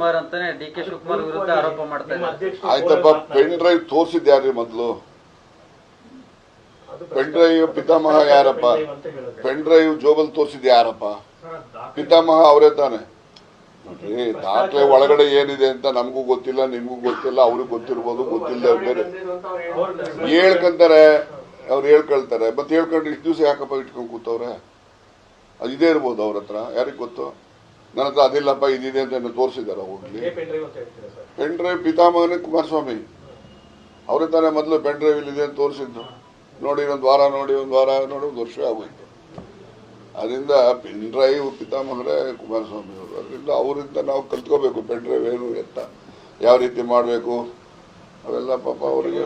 ಶಿವಕುಮಾರ್ ಅಂತಾನೆ D K Shivakumar ವಿರುದ್ಧ ಆರೋಪ ಮಾಡ್ತಾ ಆಯ್ತಪ್ಪ ಪೆನ್ ಡ್ರೈವ್ ತೋರಿಸಿದ್ ಯಾರ್ರಿ ಮೊದಲು? ಪೆನ್ ಡ್ರೈವ್ ಪಿತಾಮಹ ಯಾರಪ್ಪ? ಪೆನ್ ಡ್ರೈವ್ ಪೆನ್ ಡ್ರೈವ್ ಜೋಬಲ್ ತೋರಿಸಿದ್ ಯಾರಪ್ಪ? ಪಿತಾಮಹ ಅವರೇ ತಾನೆ? ನೋಡ್ರಿ, ದಾಖಲೆ ಒಳಗಡೆ ಏನಿದೆ ಅಂತ ನಮಗೂ ಗೊತ್ತಿಲ್ಲ, ನಿಮಗೂ ಗೊತ್ತಿಲ್ಲ, ಅವ್ರಿಗೆ ಗೊತ್ತಿರ್ಬೋದು ಗೊತ್ತಿಲ್ಲ ಬೇರೆ. ಹೇಳ್ಕೊಂತಾರೆ, ಅವ್ರು ಹೇಳ್ಕೊಳ್ತಾರೆ. ಮತ್ತೆ ಹೇಳ್ಕೊಂಡು ಇಷ್ಟು ದಿವಸ ಯಾಕಪ್ಪ ಇಟ್ಕೊಂಡು ಕೂತವ್ರೆ? ಅದು ಇದೇ ಇರ್ಬೋದು ಅವ್ರ ಹತ್ರ, ಯಾರಿಗೆ ಗೊತ್ತು? ನನ್ನ ಹತ್ರ ಅದಿಲ್ಲಪ್ಪ ಇದಿದೆ ಅಂತ ತೋರಿಸಿದ್ದಾರೆ ಹೋಗ್ಲಿ ಪೆನ್ ಡ್ರೈವ್ ಪಿತಾಮಹನೇ ಕುಮಾರಸ್ವಾಮಿ. ಅವರೇ ತಾನೇ ಮೊದಲು ಪೆನ್ ಡ್ರೈವ್ ಇಲ್ಲಿದೆ ಅಂತ ತೋರಿಸಿದ್ದು. ನೋಡಿ ಒಂದು ವಾರ ನೋಡಿ ಒಂದು ವಾರ ನೋಡಿ ಒಂದು ವರ್ಷ ಆಗೋಯ್ತು. ಅದರಿಂದ ಪೆನ್ ಡ್ರೈವ್ ಪಿತಾಮಹರೇ ಕುಮಾರಸ್ವಾಮಿ ಅವರು. ಅದರಿಂದ ಅವರಿಂದ ನಾವು ಕಲ್ತ್ಕೋಬೇಕು ಪೆನ್ ಡ್ರೈವ್ ಏನು ಎತ್ತ ಯಾವ ರೀತಿ ಮಾಡಬೇಕು. ಅವೆಲ್ಲ ಪಾಪ ಅವರಿಗೆ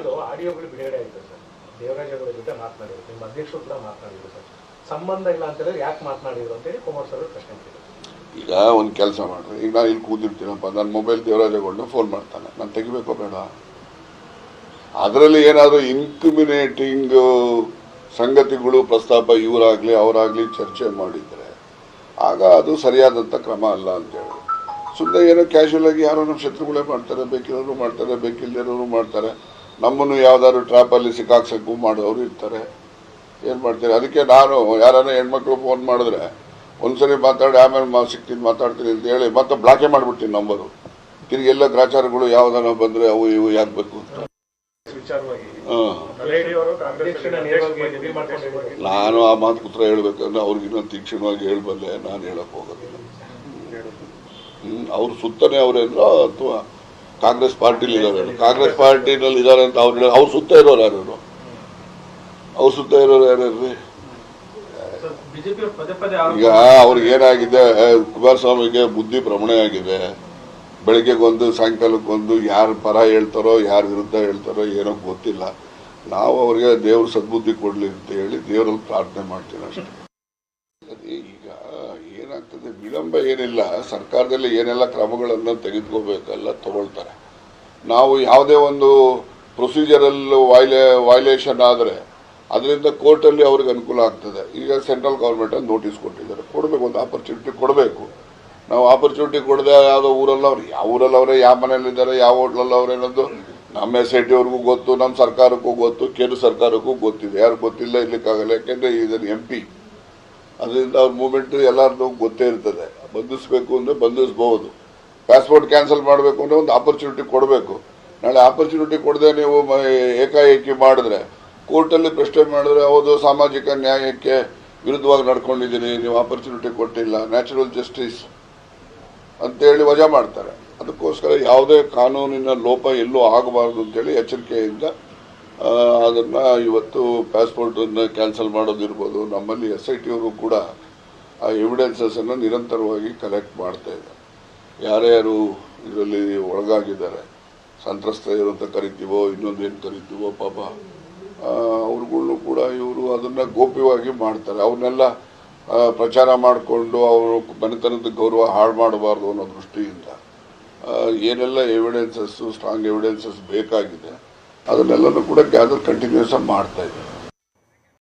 ಸಂಬಂಧ ಇಲ್ಲ ಅಂತ ಹೇಳಿದ್ರೆ ಯಾಕೆ ಮಾತನಾಡಿದ್ರು ಅಂತೇಳಿ ಕುಮಾರ್ ಸರ್ ಪ್ರಶ್ನೆ ಕೇಳಿದ್ರು. ಈಗ ಒಂದು ಕೆಲಸ ಮಾಡ್ರಿ ಈಗ ನಾನು ಇಲ್ಲಿ ಕೂತಿರ್ತೀನಪ್ಪ, ನನ್ನ ಮೊಬೈಲ್ ದೇವರಾಜಗೊಂಡು ಫೋನ್ ಮಾಡ್ತಾನೆ. ನಾನು ತೆಗಿಬೇಕೋ ಬೇಡ? ಅದರಲ್ಲಿ ಏನಾದರೂ ಇನ್ಕ್ಯುಮಿನೇಟಿಂಗ್ ಸಂಗತಿಗಳು ಪ್ರಸ್ತಾಪ ಇವರಾಗಲಿ, ಅವರಾಗಲಿ ಚರ್ಚೆ ಮಾಡಿದರೆ, ಆಗ ಅದು ಸರಿಯಾದಂಥ ಕ್ರಮ ಅಲ್ಲ ಅಂತೇಳಿ. ಸುಮ್ಮನೆ ಏನೋ ಕ್ಯಾಶುವಲ್ ಆಗಿ ಯಾರೋ ನಮ್ಮ ಶತ್ರುಗಳೇ ಮಾಡ್ತಾರೆ, ಬೇಕಿರೋರು ಮಾಡ್ತಾರೆ ಬೇಕಿಲ್ಲದಿರೋರು ಮಾಡ್ತಾರೆ. ನಮ್ಮನ್ನು ಯಾವ್ದಾದ್ರು ಟ್ರ್ಯಾಪಲ್ಲಿ ಸಿಕ್ಕಾಕ್ಸಕ್ಕೂ ಮಾಡೋರು ಇರ್ತಾರೆ. ಏನು ಮಾಡ್ತಾರೆ? ಅದಕ್ಕೆ ನಾನು ಯಾರನ್ನ ಹೆಣ್ಮಕ್ಳು ಫೋನ್ ಮಾಡಿದ್ರೆ ಒಂದ್ಸರಿ ಮಾತಾಡಿ ಆಮೇಲೆ ಮಾ ಸಿಕ್ತೀನಿ ಮಾತಾಡ್ತೀನಿ ಅಂತ ಹೇಳಿ ಮತ್ತೆ ಬ್ಲಾಕೇ ಮಾಡಿಬಿಡ್ತೀನಿ ನಂಬರು. ತಿರುಗಿ ಎಲ್ಲ ಗ್ರಾಚಾರಗಳು ಯಾವ್ದಾನ ಬಂದರೆ ಅವು ಇವು ಯಾಕೆ ಬೇಕು ಅಂತ. ನಾನು ಆ ಮಾತು ಕುತ್ರ ಹೇಳ್ಬೇಕಂದ್ರೆ ಅವ್ರಿಗಿನ್ನ ಇನ್ನೊಂದು ತೀಕ್ಷ್ಣವಾಗಿ ಹೇಳ್ಬಲ್ಲೆ ನಾನು ಹೇಳಕ್ ಹೋಗೋದಿಲ್ಲ. ಹ್ಮ್ ಅವ್ರ ಸುತ್ತನೇ ಅವರೇನೋ ಅಥವಾ ಕಾಂಗ್ರೆಸ್ ಪಾರ್ಟಿಲಿ ಇದಾರೆ ಕಾಂಗ್ರೆಸ್ ಪಾರ್ಟಿನಲ್ಲಿ ಇದಾರೆ ಅಂತ ಅವ್ರು ಹೇಳಿ ಅವ್ರ ಸುತ್ತ ಇರೋರು ಯಾರು ಅವ್ರ ಸುತ್ತ ಇರೋರು ಯಾರ್ಯಾರ್ರಿ ಈಗ ಅವ್ರಿಗೆ ಏನಾಗಿದೆ ಕುಮಾರಸ್ವಾಮಿಗೆ ಬುದ್ಧಿ ಭ್ರಮಣೆ ಆಗಿದೆ. ಬೆಳಗ್ಗೆಗೊಂದು, ಸಾಯಂಕಾಲಕ್ಕೊಂದು ಯಾರು ಪರ ಹೇಳ್ತಾರೋ, ಯಾರ ವಿರುದ್ಧ ಹೇಳ್ತಾರೋ ಏನೋ ಗೊತ್ತಿಲ್ಲ. ನಾವು ಅವ್ರಿಗೆ ದೇವ್ರ ಸದ್ಬುದ್ಧಿ ಕೊಡ್ಲಿ ಅಂತ ಹೇಳಿ ದೇವ್ರಲ್ಲಿ ಪ್ರಾರ್ಥನೆ ಮಾಡ್ತೀನಿ ಅಷ್ಟೇ. ಈಗ ಏನಾಗ್ತದೆ, ವಿಳಂಬ ಏನಿಲ್ಲ. ಸರ್ಕಾರದಲ್ಲಿ ಏನೆಲ್ಲ ಕ್ರಮಗಳನ್ನು ತೆಗೆದುಕೋಬೇಕಲ್ಲ ತಗೊಳ್ತಾರೆ. ನಾವು ಯಾವುದೇ ಒಂದು ಪ್ರೊಸೀಜರಲ್ಲೂ ವಾಯ್ಲೇ ವಾಯ್ಲೇಷನ್ ಆದರೆ ಅದರಿಂದ ಕೋರ್ಟಲ್ಲಿ ಅವ್ರಿಗೆ ಅನುಕೂಲ ಆಗ್ತದೆ. ಈಗ ಸೆಂಟ್ರಲ್ ಗೌರ್ಮೆಂಟ್ ನೋಟಿಸ್ ಕೊಟ್ಟಿದ್ದಾರೆ. ಕೊಡಬೇಕು, ಒಂದು ಆಪರ್ಚುನಿಟಿ ಕೊಡಬೇಕು. ನಾವು ಆಪರ್ಚುನಿಟಿ ಕೊಡದೆ ಯಾವುದೋ ಊರಲ್ಲಿ ಅವ್ರು. ಯಾವ ಊರಲ್ಲಿ ಅವರೇ, ಯಾವ ಮನೇಲಿದ್ದಾರೆ ಯಾವ ಹೋಟ್ಲಲ್ಲಿ ಅವ್ರು ಅನ್ನೋದು ನಮ್ಮ ಎಸ್ ಐ ಟಿ ಅವ್ರಿಗೂ ಗೊತ್ತು, ನಮ್ಮ ಸರ್ಕಾರಕ್ಕೂ ಗೊತ್ತು, ಕೇಂದ್ರ ಸರ್ಕಾರಕ್ಕೂ ಗೊತ್ತಿದೆ. ಯಾರು ಗೊತ್ತಿಲ್ಲ ಇರ್ಲಿಕ್ಕಾಗಲ್ಲ. ಯಾಕೆಂದರೆ ಇದನ್ನು ಎಂ ಪಿ ಅದರಿಂದ ಅವ್ರ ಮೂಮೆಂಟ್ ಎಲ್ಲರದ್ದು ಗೊತ್ತೇ ಇರ್ತದೆ. ಬಂಧಿಸ್ಬೇಕು ಅಂದರೆ ಬಂಧಿಸ್ಬೋದು. ಪಾಸ್ಪೋರ್ಟ್ ಕ್ಯಾನ್ಸಲ್ ಮಾಡಬೇಕು ಅಂದರೆ ಒಂದು ಆಪರ್ಚುನಿಟಿ ಕೊಡಬೇಕು. ನಾಳೆ ಆಪರ್ಚುನಿಟಿ ಕೊಡದೆ ನೀವು ಏಕಾಏಕಿ ಮಾಡಿದ್ರೆ ಕೋರ್ಟಲ್ಲಿ ಪ್ರಶ್ನೆ ಮಾಡಿದ್ರೆ, ಹೌದು, ಸಾಮಾಜಿಕ ನ್ಯಾಯಕ್ಕೆ ವಿರುದ್ಧವಾಗಿ ನಡ್ಕೊಂಡಿದ್ದೀನಿ, ನೀವು ಆಪರ್ಚುನಿಟಿ ಕೊಟ್ಟಿಲ್ಲ ನ್ಯಾಚುರಲ್ ಜಸ್ಟಿಸ್ ಅಂತೇಳಿ ವಜಾ ಮಾಡ್ತಾರೆ. ಅದಕ್ಕೋಸ್ಕರ ಯಾವುದೇ ಕಾನೂನಿನ ಲೋಪ ಎಲ್ಲೂ ಆಗಬಾರ್ದು ಅಂತೇಳಿ ಎಚ್ಚರಿಕೆಯಿಂದ ಅದನ್ನು ಇವತ್ತು ಪಾಸ್ಪೋರ್ಟನ್ನು ಕ್ಯಾನ್ಸಲ್ ಮಾಡೋದಿರ್ಬೋದು. ನಮ್ಮಲ್ಲಿ ಎಸ್ ಐ ಟಿಯವರು ಕೂಡ ಆ ಎವಿಡೆನ್ಸಸನ್ನು ನಿರಂತರವಾಗಿ ಕಲೆಕ್ಟ್ ಮಾಡ್ತಾ ಇದೆ ಯಾರ್ಯಾರು ಇದರಲ್ಲಿ ಒಳಗಾಗಿದ್ದಾರೆ ಸಂತ್ರಸ್ತ ಅಂತ ಕರಿತೀವೋ, ಇನ್ನೊಂದೇನು ಕರಿತೀವೋ, ಪಾಪ ಅವ್ರುಗಳ್ನು ಕೂಡ ಇವರು ಅದನ್ನು ಗೋಪ್ಯವಾಗಿ ಮಾಡ್ತಾರೆ. ಅವನ್ನೆಲ್ಲ ಪ್ರಚಾರ ಮಾಡಿಕೊಂಡು ಅವರು ಮನೆತನದ ಗೌರವ ಹಾಳು ಮಾಡಬಾರ್ದು ಅನ್ನೋ ದೃಷ್ಟಿಯಿಂದ ಏನೆಲ್ಲ ಎವಿಡೆನ್ಸಸ್ಸು ಸ್ಟ್ರಾಂಗ್ ಎವಿಡೆನ್ಸಸ್ ಬೇಕಾಗಿದೆ, ಅದನ್ನೆಲ್ಲನೂ ಕೂಡ ಗ್ಯಾದರ್ ಕಂಟಿನ್ಯೂಸ್ ಆಗಿ ಮಾಡ್ತಾ ಇದ್ದಾರೆ.